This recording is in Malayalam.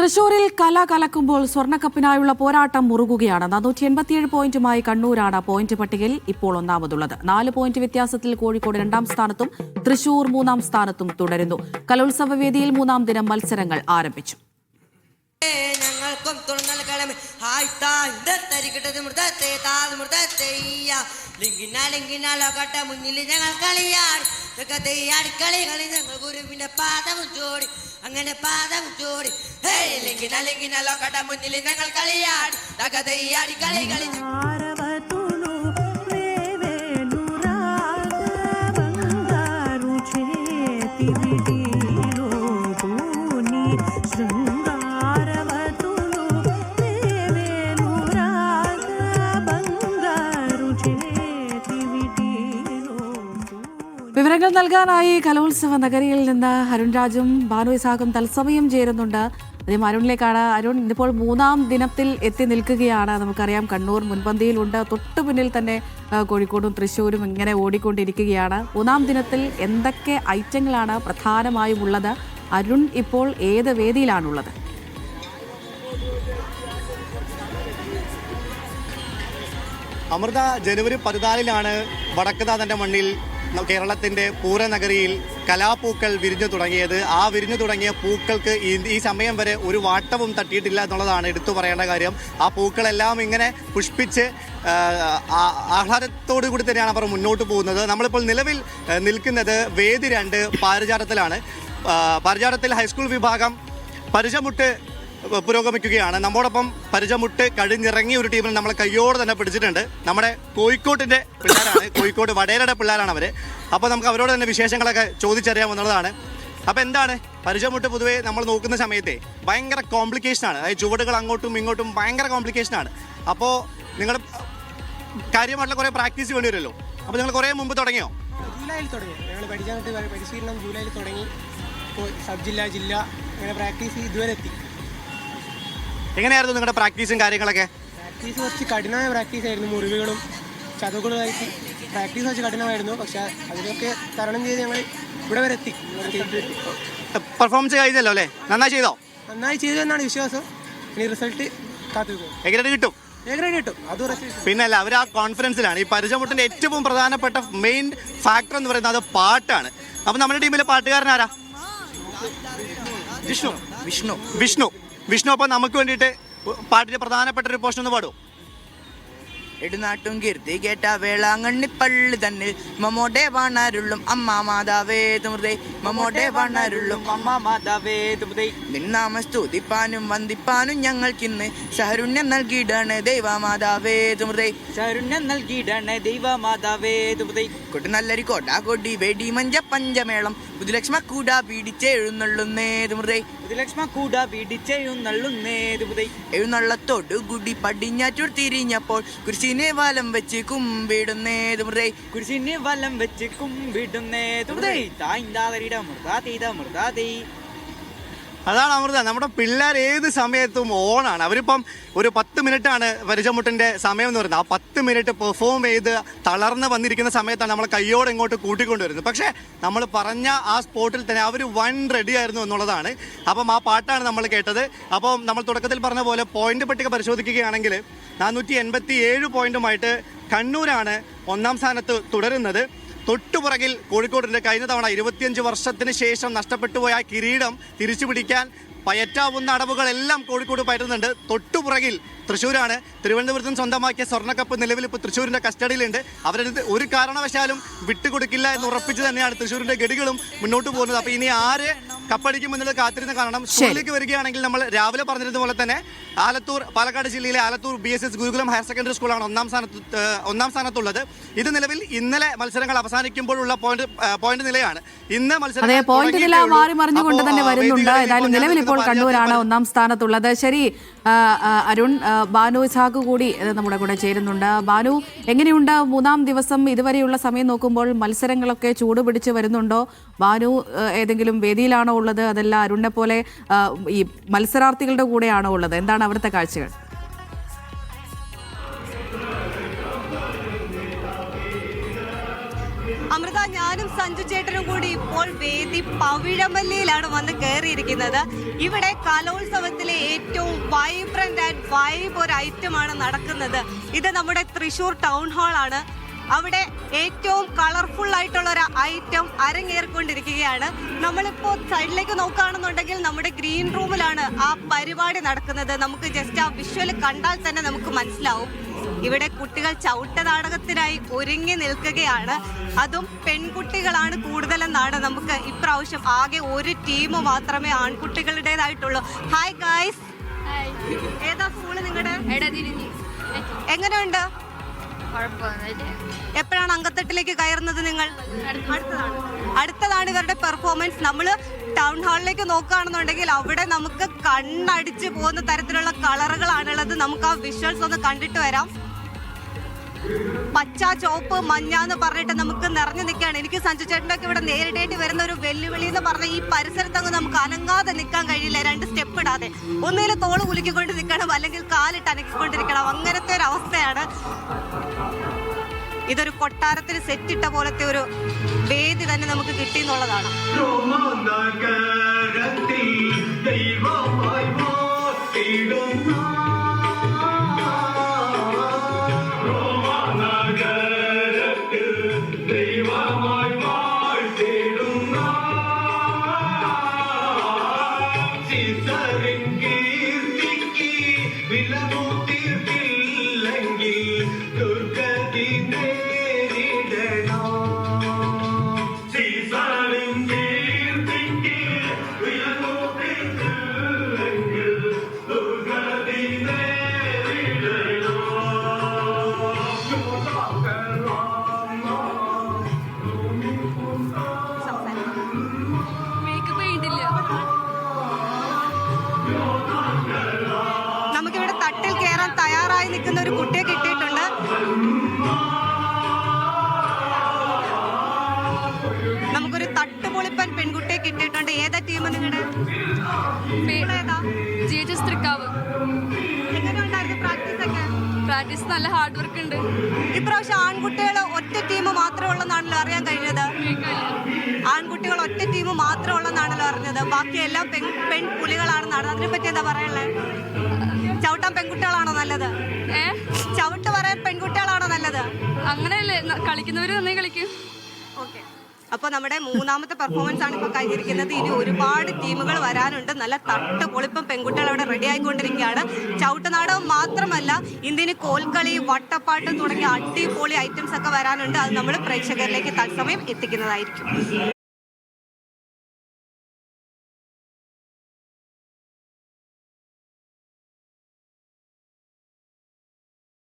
തൃശൂരിൽ കല കലക്കുമ്പോൾ സ്വർണക്കപ്പിനായുള്ള പോരാട്ടം മുറുകുകയാണ്. നാനൂറ്റി എൺപത്തിയേഴ് പോയിന്റുമായി കണ്ണൂരാണ് പോയിന്റ് പട്ടികയിൽ ഇപ്പോൾ ഒന്നാമതുള്ളത്. നാല് പോയിന്റ് വ്യത്യാസത്തിൽ കോഴിക്കോട് രണ്ടാം സ്ഥാനത്തും തൃശൂർ മൂന്നാം സ്ഥാനത്തും തുടരുന്നു. കലോത്സവ വേദിയിൽ മൂന്നാം ദിനം മത്സരങ്ങൾ ആരംഭിച്ചു. ഞങ്ങൾക്കും ഞങ്ങൾ ഞങ്ങൾ പാദവും അങ്ങനെ പാദം ചൂടി. ലിങ്കിന ലിങ്കിന ലോകട മുന്നിൽ ഞങ്ങൾ കളിയാടി. തകതെ കളി കളി നൽകാനായി കലോത്സവ നഗരിയിൽ നിന്ന് അരുൺ രാജും ഭാനു ഇസാഖും തത്സമയം ചേരുന്നുണ്ട്. ആദ്യം അരുണിലേക്കാണ് അരുൺ ഇതിപ്പോൾ മൂന്നാം ദിനത്തിൽ എത്തി നിൽക്കുകയാണ്. നമുക്കറിയാം കണ്ണൂർ മുൻപന്തിയിലുണ്ട് തൊട്ടു പിന്നിൽ തന്നെ കോഴിക്കോടും തൃശ്ശൂരും ഇങ്ങനെ ഓടിക്കൊണ്ടിരിക്കുകയാണ്. മൂന്നാം ദിനത്തിൽ എന്തൊക്കെ ഐറ്റങ്ങളാണ് പ്രധാനമായും ഉള്ളത്? അരുൺ ഇപ്പോൾ ഏത് വേദിയിലാണുള്ളത്? അമൃത ജനുവരി പതിനാലിലാണ് വടക്കുനാഥന്റെ മണ്ണിൽ കേരളത്തിന്റെ പൂരനഗരിയിൽ കലാപൂക്കൾ വിരിഞ്ഞു തുടങ്ങിയത്. ആ വിരിഞ്ഞു തുടങ്ങിയ പൂക്കൾക്ക് ഈ സമയം വരെ ഒരു വാട്ടവും തട്ടിയിട്ടില്ല എന്നുള്ളതാണ് എടുത്തു പറയേണ്ട കാര്യം. ആ പൂക്കളെല്ലാം ഇങ്ങനെ പുഷ്പിച്ച് ആഹ്ലാദത്തോടു കൂടി തന്നെയാണ് അവർ മുന്നോട്ട് പോകുന്നത്. നമ്മളിപ്പോൾ നിലവിൽ നിൽക്കുന്നത് വേദി രണ്ട് പാരിജാതത്തിലാണ്. പാരിജാതത്തിൽ ഹൈസ്കൂൾ വിഭാഗം പരിചമുട്ട് പുരോഗമിക്കുകയാണ്. നമ്മോടൊപ്പം പരിചമുട്ട് കഴിഞ്ഞിറങ്ങിയ ഒരു ടീമിനെ നമ്മളെ കയ്യോടെ തന്നെ പിടിച്ചിട്ടുണ്ട്. നമ്മുടെ കോഴിക്കോട്ടിന്റെ പിള്ളേരാണ്. കോഴിക്കോട് വടേരയുടെ പിള്ളേരാണ് അവർ. അപ്പോൾ നമുക്ക് അവരോട് തന്നെ വിശേഷങ്ങളൊക്കെ ചോദിച്ചറിയാമെന്നുള്ളതാണ് അപ്പോൾ എന്താണ്? പരിചമുട്ട് പൊതുവേ നമ്മൾ നോക്കുന്ന സമയത്തെ ഭയങ്കര കോംപ്ലിക്കേഷൻ ആണ്. അതായത് ചുവടുകൾ അങ്ങോട്ടും ഇങ്ങോട്ടും ഭയങ്കര കോംപ്ലിക്കേഷൻ ആണ്. അപ്പോൾ നിങ്ങൾ കാര്യമായിട്ടുള്ള കുറേ പ്രാക്ടീസ് വേണ്ടി വരുമല്ലോ. അപ്പോൾ നിങ്ങൾ കുറേ മുമ്പ് തുടങ്ങിയോ? ജൂലൈയിൽ തുടങ്ങി. ഞങ്ങൾ പരിശീലനം ജൂലൈയിൽ തുടങ്ങി. സബ് ജില്ല ജില്ല അങ്ങനെ പ്രാക്ടീസ് ഇതുവരെ എത്തി. എങ്ങനെയായിരുന്നു നിങ്ങളുടെ പ്രാക്ടീസും കാര്യങ്ങളൊക്കെ? പ്രാക്ടീസ് കുറച്ച് കഠിനമായ പ്രാക്ടീസ് ആയിരുന്നു. മുറിവുകളും ചതവുകളുമായിട്ട് പ്രാക്ടീസ് കുറച്ച് കഠിനമായിരുന്നു. പക്ഷേ അതിനൊക്കെ തരണം ചെയ്ത് ഞങ്ങൾ ഇവിടെ വരെ എത്തി. പെർഫോമൻസ് കഴിഞ്ഞല്ലോ അല്ലേ? നന്നായി ചെയ്തോ? നന്നായി ചെയ്തു എന്നാണ് വിശ്വാസം. ഇനി റിസൾട്ട് കാത്തിരിക്കും എങ്ങനെ കിട്ടും? പിന്നെ അല്ല അവർ ആ കോൺഫിഡൻസിലാണ് ഈ പരിചയമുട്ടിന്റെ ഏറ്റവും പ്രധാനപ്പെട്ട മെയിൻ ഫാക്ടർ എന്ന് പറയുന്നത് അത് പാട്ടാണ്. അപ്പൊ നമ്മുടെ ടീമിലെ പാട്ടുകാരൻ ആരാ? വിഷ്ണു വിഷ്ണു. വിഷ്ണു. വിഷ്ണു അപ്പൊ നമുക്ക് വേണ്ടിയിട്ട് പാട്ടിന്റെ പ്രധാനപ്പെട്ട ഒരു പോർഷൻ ഒന്ന് പാടും. എടുനാട്ടും കീർത്തി കേട്ട വേളാങ്ങണ്ണി പള്ളി തന്നിൽ മമോടെ വാണാരുള്ളും അമ്മ മാതാവേ തുമൃതേ മമോടെ വാണാരുള്ളും അമ്മ മാതാവേ തുമൃതേ. നിന്നാമ സ്തുതിപ്പാനും വന്ദിപ്പാനും ഞങ്ങൾക്കിന്ന് സഹരുണ്യം നൽകിയിടാണ് ദൈവമാതാവേ തുമൃതേ. സഹരുണ്യം നൽകിയിടാണ് ദൈവമാതാവേ തുമൃതേ. കൊട്ടു നല്ലരി കോട്ട കൊടി വെടി മഞ്ച പഞ്ചമേളം പുതുലക്ഷ്മ കൂട പിടിച്ചെഴുന്നള്ളുന്നേ തുമൃതേ. പുതുലക്ഷ്മ കൂട പിടിച്ചെഴുന്നള്ളുന്നേ തുമൃതേ. എഴുന്നള്ളത്തോട് കൂടി പടിഞ്ഞാറ്റൂർ തിരിഞ്ഞപ്പോൾ കുരിശിനെ വലം വെച്ച് കുമ്പിടുന്നേ തുമൃതേ കുരിശിനെ വലം വെച്ച് കുമ്പിടുന്നേ തുമൃതേ തീത മൃതാതീത മൃതാതീ അതാണ് അമൃത. നമ്മുടെ പിള്ളേർ ഏത് സമയത്തും ഓണാണ്. അവരിപ്പം ഒരു പത്ത് മിനിറ്റാണ് പരിചമുട്ടിന്റെ സമയം എന്ന് പറയുന്നത്. ആ പത്ത് മിനിറ്റ് പെർഫോം ചെയ്ത് തളർന്ന് വന്നിരിക്കുന്ന സമയത്താണ് നമ്മൾ കയ്യോടെ ഇങ്ങോട്ട് കൂട്ടിക്കൊണ്ടുവരുന്നത്. പക്ഷേ നമ്മൾ പറഞ്ഞ ആ സ്പോട്ടിൽ തന്നെ അവർ വൺ റെഡി ആയിരുന്നു എന്നുള്ളതാണ്. അപ്പം ആ പാട്ടാണ് നമ്മൾ കേട്ടത്. അപ്പം നമ്മൾ തുടക്കത്തിൽ പറഞ്ഞ പോലെ പോയിന്റ് പട്ടിക പരിശോധിക്കുകയാണെങ്കിൽ നാനൂറ്റി എൺപത്തി ഏഴ് പോയിന്റുമായിട്ട് കണ്ണൂരാണ് ഒന്നാം സ്ഥാനത്ത് തുടരുന്നത്. തൊട്ടുപുറകിൽ കോഴിക്കോടിന്റെ കഴിഞ്ഞ തവണ ഇരുപത്തിയഞ്ച് വർഷത്തിന് ശേഷം നഷ്ടപ്പെട്ടു പോയ കിരീടം തിരിച്ചു പിടിക്കാൻ പയറ്റാവുന്ന അടവുകളെല്ലാം കോഴിക്കോട് പയറ്റുന്നുണ്ട്. തൊട്ടുപുറകിൽ തൃശ്ശൂരാണ്. തിരുവനന്തപുരത്തും സ്വന്തമാക്കിയ സ്വർണക്കപ്പ് നിലവിൽ ഇപ്പോൾ തൃശ്ശൂരിന്റെ കസ്റ്റഡിയിലുണ്ട്. അവരത് ഒരു കാരണവശാലും വിട്ടുകൊടുക്കില്ല എന്ന് ഉറപ്പിച്ച് തന്നെയാണ് തൃശ്ശൂരിന്റെ ഗഡികളും മുന്നോട്ട് പോകുന്നത്. അപ്പോൾ ഇനി ആര് കപ്പടിക്കുമെന്നുള്ളത് കാത്തിരുന്ന് കാരണം സ്കൂളിലേക്ക് വരികയാണെങ്കിൽ നമ്മൾ രാവിലെ പറഞ്ഞതുപോലെ തന്നെ ആലത്തൂർ പാലക്കാട് ജില്ലയിലെ Alathur B S S Gurukulam higher secondary സ്കൂളാണ് ഒന്നാം സ്ഥാനത്ത് ഒന്നാം സ്ഥാനത്തുള്ളത്. ഇത് നിലവിൽ ഇന്നലെ മത്സരങ്ങൾ അവസാനിക്കുമ്പോഴുള്ള പോയിന്റ് പോയിന്റ് നിലയാണ്. ഇന്ന് മത്സരം പോയിന്റ് നില മാറി മറിഞ്ഞുകൊണ്ട് തന്നെ വരുന്നുണ്ട്. ഏതായാലും നിലവിൽ ഇപ്പോൾ കണ്ണൂരാണ് ഒന്നാം സ്ഥാനത്തുള്ളത്. ശരി അരുൺ ബാനു ഇസാഖ് കൂടി നമ്മുടെ കൂടെ ചേരുന്നുണ്ട്. ബാനു എങ്ങനെയുണ്ട് മൂന്നാം ദിവസം ഇതുവരെയുള്ള സമയം നോക്കുമ്പോൾ മത്സരങ്ങളൊക്കെ ചൂട് പിടിച്ച് വരുന്നുണ്ടോ? ബാനു ഏതെങ്കിലും വേദിയിലാണോ ഉള്ളത്? അതല്ല അരുണിനെ പോലെ ഈ മത്സരാർത്ഥികളുടെ കൂടെയാണോ ഉള്ളത്? എന്താണ് അവിടുത്തെ കാഴ്ചകൾ? അമൃത ഞാനും സഞ്ജു ചേട്ടനും കൂടി ഇപ്പോൾ വേദി പവിഴമല്ലിയിലാണ് വന്ന് കയറിയിരിക്കുന്നത്. ഇവിടെ കലോത്സവത്തിലെ ഏറ്റവും വൈബ്രന്റ് ആൻഡ് വൈബ് ഒരു ഐറ്റമാണ് നടക്കുന്നത്. ഇത് നമ്മുടെ തൃശൂർ ടൗൺ ഹാൾ ആണ്. അവിടെ ഏറ്റവും കളർഫുൾ ആയിട്ടുള്ള ഒരു ഐറ്റം അരങ്ങേറിക്കൊണ്ടിരിക്കുകയാണ്. നമ്മളിപ്പോൾ സൈഡിലേക്ക് നോക്കുകയാണെന്നുണ്ടെങ്കിൽ നമ്മുടെ ഗ്രീൻ റൂമിലാണ് ആ പരിപാടി നടക്കുന്നത്. നമുക്ക് ജസ്റ്റ് ആ വിഷ്വൽ കണ്ടാൽ തന്നെ നമുക്ക് മനസ്സിലാവും. ഇവിടെ കുട്ടികൾ ചവിട്ട നാടകത്തിനായി ഒരുങ്ങി നിൽക്കുകയാണ്. അതും പെൺകുട്ടികളാണ് കൂടുതലെന്നാണ് നമുക്ക് ഇപ്രാവശ്യം ആകെ ഒരു ടീം മാത്രമേ ആൺകുട്ടികളുടേതായിട്ടുള്ളൂ. ഹായ് ഗായ്സ് ഏതാ സ്കൂൾ നിങ്ങളുടെ എങ്ങനെയുണ്ട്? എപ്പോഴാണ് അങ്കത്തട്ടിലേക്ക് കയറുന്നത് നിങ്ങൾ? അടുത്തതാണ് അടുത്തതാണ് ഇവരുടെ പെർഫോമൻസ് നമ്മൾ ടൗൺ ഹാളിലേക്ക് നോക്കുകയാണെന്നുണ്ടെങ്കിൽ അവിടെ നമുക്ക് കണ്ണടിച്ച് പോകുന്ന തരത്തിലുള്ള കളറുകളാണുള്ളത്. നമുക്ക് ആ വിഷ്വൽസ് ഒന്ന് കണ്ടിട്ട് വരാം. പച്ച ചോപ്പ് മഞ്ഞ എന്ന് പറഞ്ഞിട്ട് നമുക്ക് നിറഞ്ഞു നിൽക്കുകയാണ്. എനിക്ക് സഞ്ജു ചേട്ടനൊക്കെ ഇവിടെ നേരിടേണ്ടി വരുന്ന ഒരു വെല്ലുവിളി എന്ന് പറഞ്ഞ ഈ പരിസരത്തങ്ങ് നമുക്ക് അനങ്ങാതെ നിൽക്കാൻ കഴിയില്ല. രണ്ട് സ്റ്റെപ്പ് ഇടാതെ. ഒന്നിൽ തോൾ കുലുക്കിക്കൊണ്ട് നിൽക്കണം അല്ലെങ്കിൽ കാലിട്ട് അനക്കിക്കൊണ്ടിരിക്കണം അങ്ങനത്തെ ഒരു ഇതൊരു കൊട്ടാരത്തിന് സെറ്റിട്ട പോലത്തെ ഒരു വേദി തന്നെ നമുക്ക് കിട്ടി എന്നുള്ളതാണ് നിൽക്കുന്ന കിട്ടിയിട്ടുണ്ട്. നമുക്കൊരു തട്ടുപൊളിപ്പൻ പെൺകുട്ടിയെ കിട്ടിയിട്ടുണ്ട്. ഏതാ ടീം നിങ്ങളുടെ പ്രാക്ടീസ് നല്ല ഹാർഡ് വർക്ക് ഉണ്ട്. ഇപ്രാവശ്യം ആൺകുട്ടികൾ ഒറ്റ ടീം മാത്രമേ ഉള്ളെന്നാണല്ലോ അറിയാൻ കഴിഞ്ഞത്. ആൺകുട്ടികൾ ഒറ്റ ടീം മാത്രമേ ഉള്ളെന്നാണല്ലോ അറിഞ്ഞത്. ബാക്കിയെല്ലാം പെൺ പെൺപുലികളാണെന്നാണ് അതിനെപ്പറ്റി എന്താ പറയുള്ളത് ചവിട്ടാൻ പെൺകുട്ടികളാണോ നല്ലത്? ഏ? ചവിട്ട് പറയാൻ പെൺകുട്ടികളാണോ നല്ലത്? അങ്ങനെയല്ലേ. കളിക്കുന്നവർ കളിക്കുന്നവര് നന്നായി കളിക്കും. ഓക്കെ. അപ്പൊ നമ്മുടെ മൂന്നാമത്തെ പെർഫോമൻസ് ആണ് ഇപ്പൊ കഴിഞ്ഞിരിക്കുന്നത്. ഇനി ഒരുപാട് ടീമുകൾ വരാനുണ്ട്. നല്ല തട്ട് പൊളിപ്പം പെൺകുട്ടികൾ അവിടെ റെഡി ആയിക്കൊണ്ടിരിക്കുകയാണ്. ചവിട്ടുനാടകം മാത്രമല്ല ഇന്ത്യന് കോൽക്കളി വട്ടപ്പാട്ട് തുടങ്ങിയ അടിപൊളി ഐറ്റംസ് ഒക്കെ വരാനുണ്ട്. അത് നമ്മൾ പ്രേക്ഷകരിലേക്ക് തത്സമയം എത്തിക്കുന്നതായിരിക്കും.